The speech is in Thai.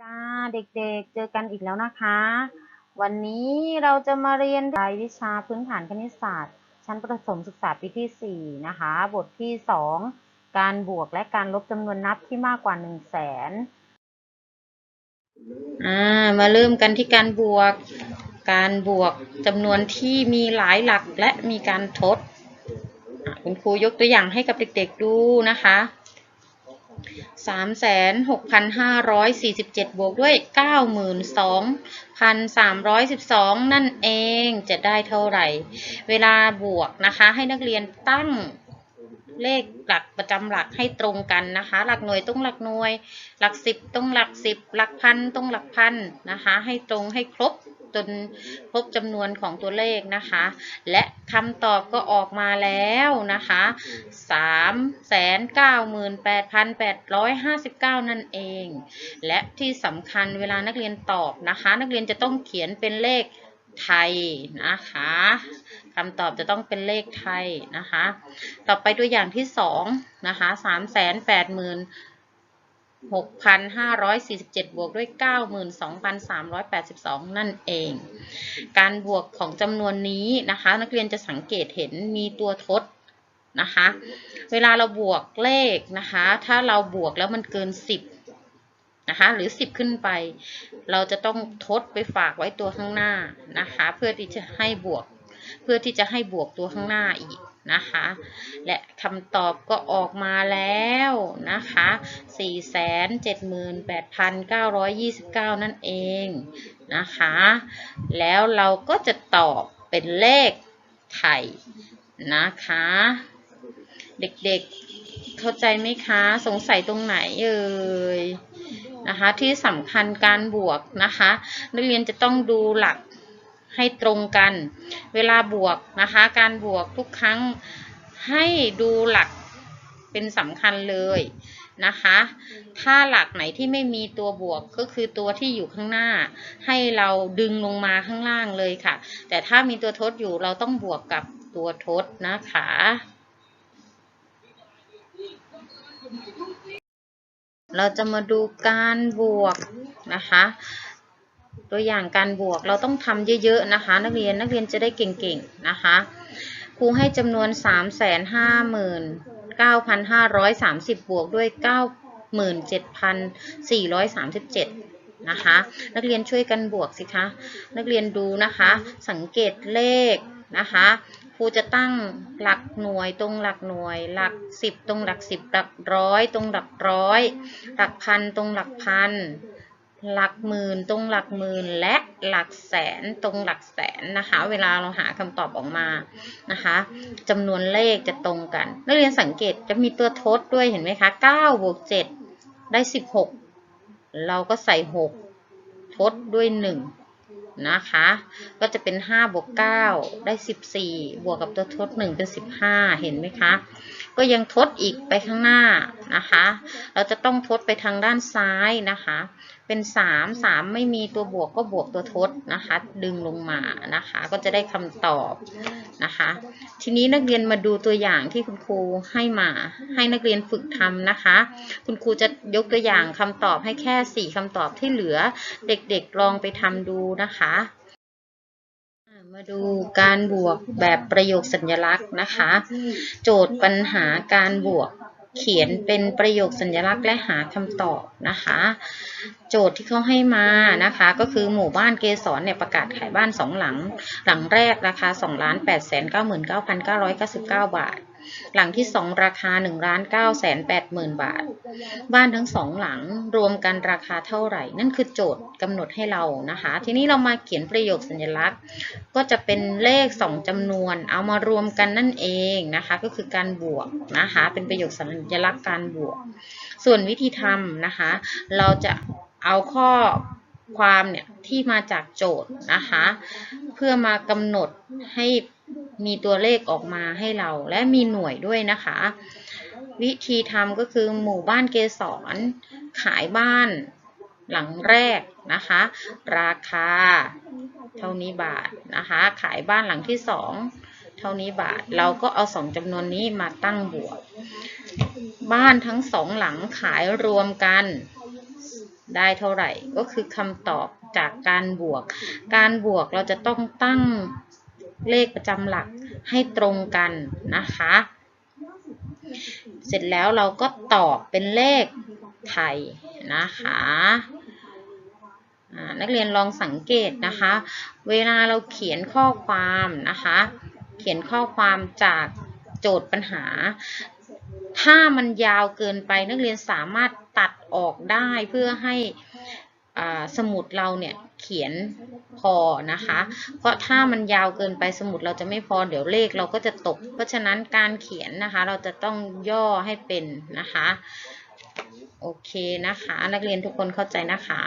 จ้าเด็กๆ เจอกันอีกแล้วนะคะ วันนี้เราจะมาเรียนรายวิชาพื้นฐานคณิตศาสตร์ ชั้นประถมศึกษาปีที่ 4 นะคะ บทที่ 2 การบวกและการลบจำนวนนับที่มากกว่า 1 0 0 0 0แสนอ่ามาเริ่มกันที่การบวก การบวกจำนวนที่มีหลายหลักและมีการทด คุณครูยกตัวอย่างให้กับเด็กๆดูนะคะ สามแสนหกพันห้าร้อยสี่สิบเจ็ดบวกด้วยเก้าหมื่นสองพันสามร้อยสิบสองนั่นเองจะได้เท่าไหร่ เวลาบวกนะคะให้นักเรียนตั้งเลขหลักประจำหลักให้ตรงกันนะคะ หลักหน่วยต้องหลักหน่วย หลักสิบต้องหลักสิบหลักพันต้องหลักพันนะคะ ให้ตรงให้ครบ จนครบจำนวนของตัวเลขนะคะ และคำตอบก็ออกมาแล้วนะคะสามแสนเก้าหมื่นแปดพันแปดร้อยห้าสิบเก้านั่นเอง และที่สำคัญเวลานักเรียนตอบนะคะ นักเรียนจะต้องเขียนเป็นเลขไทยนะคะคำตอบจะต้องเป็นเลขไทยนะคะ ต่อไปตัวอย่างที่สองนะคะสามแสนแปดหมื่น 6,547 บวกด้วย 92,382 นั่นเอง การบวกของจำนวนนี้นะคะ นักเรียนจะสังเกตเห็นมีตัวทดนะคะ เวลาเราบวกเลขนะคะ ถ้าเราบวกแล้วมันเกิน 10นะคะ หรือ 10 ขึ้นไป เราจะต้องทดไปฝากไว้ตัวข้างหน้านะคะ เพื่อที่จะให้บวก เพื่อที่จะให้บวกตัวข้างหน้าอีกนะคะ และคำตอบก็ออกมาแล้วนะคะ 478,929 นั่นเองนะคะ แล้วเราก็จะตอบเป็นเลขไทยนะคะ เด็กๆเข้าใจไหมคะ สงสัยตรงไหนเอ่ยนะคะที่สำคัญการบวกนะคะ นักเรียนจะต้องดูหลัก ให้ตรงกัน เวลาบวกนะคะ การบวกทุกครั้งให้ดูหลักเป็นสำคัญเลยนะคะ ถ้าหลักไหนที่ไม่มีตัวบวกก็คือตัวที่อยู่ข้างหน้า ให้เราดึงลงมาข้างล่างเลยค่ะ แต่ถ้ามีตัวทดอยู่เราต้องบวกกับตัวทดนะคะเราจะมาดูการบวกนะคะ ตัวอย่างการบวกเราต้องทำเยอะๆนะคะ นักเรียนนักเรียนจะได้เก่งๆนะคะครูให้จำนวน 3 5 9 5 3 0 บวกด้วย 97,437 นะคะ นักเรียนช่วยกันบวกสิคะ นักเรียนดูนะคะ สังเกตเลขนะคะ ครูจะตั้งหลักหน่วยตรงหลักหน่วย หลักสิบตรงหลักสิบหลักร้อยตรงหลักร้อย หลักพันตรงหลักพัน หลักหมื่นตรงหลักหมื่นและหลักแสนตรงหลักแสนนะคะ เวลาเราหาคำตอบออกมานะคะจำนวนเลขจะตรงกัน นักเรียนสังเกตจะมีตัวทดด้วยเห็นไหมคะ9บวก7ได้ 16 เราก็ใส่ 6 ทดด้วย 1 นะคะ ก็จะเป็น5บวก9ได้ 14 บวกกับตัวทด 1 เป็น 15 เห็นไหมคะ ก็ยังทดอีกไปข้างหน้านะคะ เราจะต้องทดไปทางด้านซ้ายนะคะ เป็น3 3ไม่มีตัวบวกก็บวกตัวทดนะคะ ดึงลงมานะคะ ก็จะได้คำตอบนะคะ ทีนี้นักเรียนมาดูตัวอย่างที่คุณครูให้มา ให้นักเรียนฝึกทำนะคะ คุณครูจะยกตัวอย่างคำตอบให้แค่4คำตอบที่เหลือ เด็กๆลองไปทำดูนะคะ มาดูการบวกแบบประโยคสัญลักษณ์นะคะ โจทย์ปัญหาการบวกเขียนเป็นประโยคสัญลักษณ์และหาคำตอบนะคะ โจทย์ที่เขาให้มานะคะ ก็คือหมู่บ้านเกสรเนี่ยประกาศขายบ้านสองหลัง หลังแรกราคา2ล้าน8แสน99,999 บาท หลังที่2ราคา1ล้าน9แสน80,000บาท บ้านทั้งสองหลังรวมกันราคาเท่าไหร่ นั่นคือโจทย์กำหนดให้เรานะคะ ทีนี้เรามาเขียนประโยคสัญลักษณ์ ก็จะเป็นเลข 2จำนวน เอามารวมกันนั่นเองนะคะ ก็คือการบวกนะคะ เป็นประโยคสัญลักษณ์การบวก ส่วนวิธีทำนะคะ เราจะเอาข้อความเนี่ยที่มาจากโจทย์นะคะ เพื่อมากำหนดให้ มีตัวเลขออกมาให้เราและมีหน่วยด้วยนะคะ วิธีทำก็คือหมู่บ้านเกสรขายบ้านหลังแรกนะคะ ราคาเท่านี้บาทนะคะ ขายบ้านหลังที่สองเท่านี้บาท เราก็เอาสองจำนวนนี้มาตั้งบวก บ้านทั้งสองหลังขายรวมกันได้เท่าไหร่ก็คือคำตอบจากการบวก การบวกเราจะต้องตั้ง เลขประจำหลักให้ตรงกันนะคะ เสร็จแล้วเราก็ตอบเป็นเลขไทยนะคะนักเรียนลองสังเกตนะคะ เวลาเราเขียนข้อความนะคะ เขียนข้อความจากโจทย์ปัญหา ถ้ามันยาวเกินไปนักเรียนสามารถตัดออกได้เพื่อให้ สมุดเราเนี่ยเขียนพอนะคะ เพราะถ้ามันยาวเกินไปสมุดเราจะไม่พอเดี๋ยวเลขเราก็จะตก เพราะฉะนั้นการเขียนนะคะ เราจะต้องย่อให้เป็นนะคะโอเคนะคะ นักเรียนทุกคนเข้าใจนะคะ